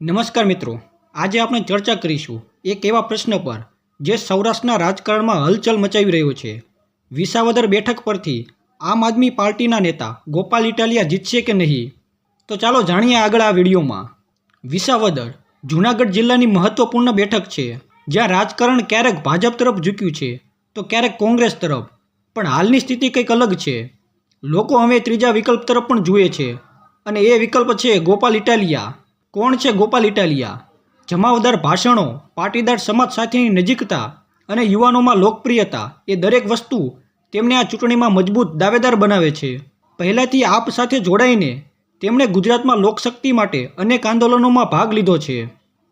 નમસ્કાર મિત્રો, આજે આપણે ચર્ચા કરીશું એક એવા પ્રશ્ન પર જે સૌરાષ્ટ્રના રાજકારણમાં હલચલ મચાવી રહ્યો છે. વિસાવદર બેઠક પરથી આમ આદમી પાર્ટીના નેતા ગોપાલ ઇટાલિયા જીતશે કે નહીં? તો ચાલો જાણીએ આગળ આ વિડીયોમાં. વિસાવદર જૂનાગઢ જિલ્લાની મહત્વપૂર્ણ બેઠક છે, જ્યાં રાજકારણ ક્યારેક ભાજપ તરફ ઝૂક્યું છે, તો ક્યારેક કોંગ્રેસ તરફ. પણ હાલની સ્થિતિ કંઈક અલગ છે. લોકો હવે ત્રીજા વિકલ્પ તરફ પણ જુએ છે. અને એ વિકલ્પ છે ગોપાલ ઇટાલિયા. કોણ છે ગોપાલ ઇટાલિયા? જમાવદાર ભાષણો, પાટીદાર સમાજ સાથેની નજીકતા અને યુવાનોમાં લોકપ્રિયતા એ દરેક વસ્તુ તેમને આ ચૂંટણીમાં મજબૂત દાવેદાર બનાવે છે. પહેલાંથી આપ સાથે જોડાઈને તેમણે ગુજરાતમાં લોકશક્તિ માટે અનેક આંદોલનોમાં ભાગ લીધો છે.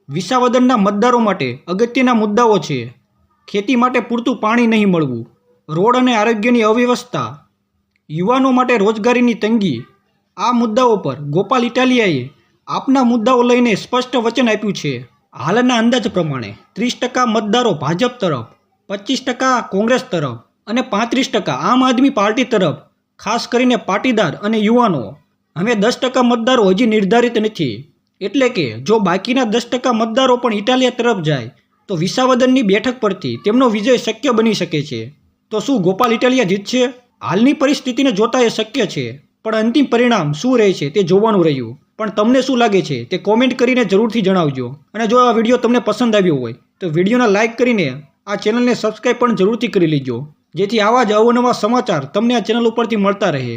વિસાવદનના મતદારો માટે અગત્યના મુદ્દાઓ છે. ખેતી માટે પૂરતું પાણી નહીં મળવું. રોડ અને આરોગ્યની અવ્યવસ્થા. યુવાનો માટે રોજગારીની તંગી. આ મુદ્દાઓ પર ગોપાલ ઇટાલિયાએ આપના મુદ્દાઓ લઈને સ્પષ્ટ વચન આપ્યું છે. હાલના અંદાજ પ્રમાણે ત્રીસ ટકા મતદારો ભાજપ તરફ, પચીસ ટકા કોંગ્રેસ તરફ અને પાંત્રીસ ટકા આમ આદમી પાર્ટી તરફ, ખાસ કરીને પાટીદાર અને યુવાનો. હવે દસ ટકા મતદારો હજી નિર્ધારિત નથી. એટલે કે જો બાકીના દસ ટકા મતદારો પણ ઇટાલિયા તરફ જાય, તો વિસાવદનની બેઠક પરથી તેમનો વિજય શક્ય બની શકે છે. તો શું ગોપાલ ઇટાલિયા જીતશે? હાલની પરિસ્થિતિને જોતા એ શક્ય છે, પણ અંતિમ પરિણામ શું રહે છે તે જોવાનું રહ્યું. પણ તમને શું લાગે છે તે કોમેન્ટ કરીને જરૂરથી જણાવજો. અને જો આ વીડિયો તમને પસંદ આવ્યો હોય, તો વિડીયોને લાઇક કરીને આ ચેનલને સબસ્ક્રાઈબ પણ જરૂરથી કરી લેજો. જેથી આવા જ અવનવા સમાચાર તમને આ ચેનલ ઉપરથી મળતા રહે.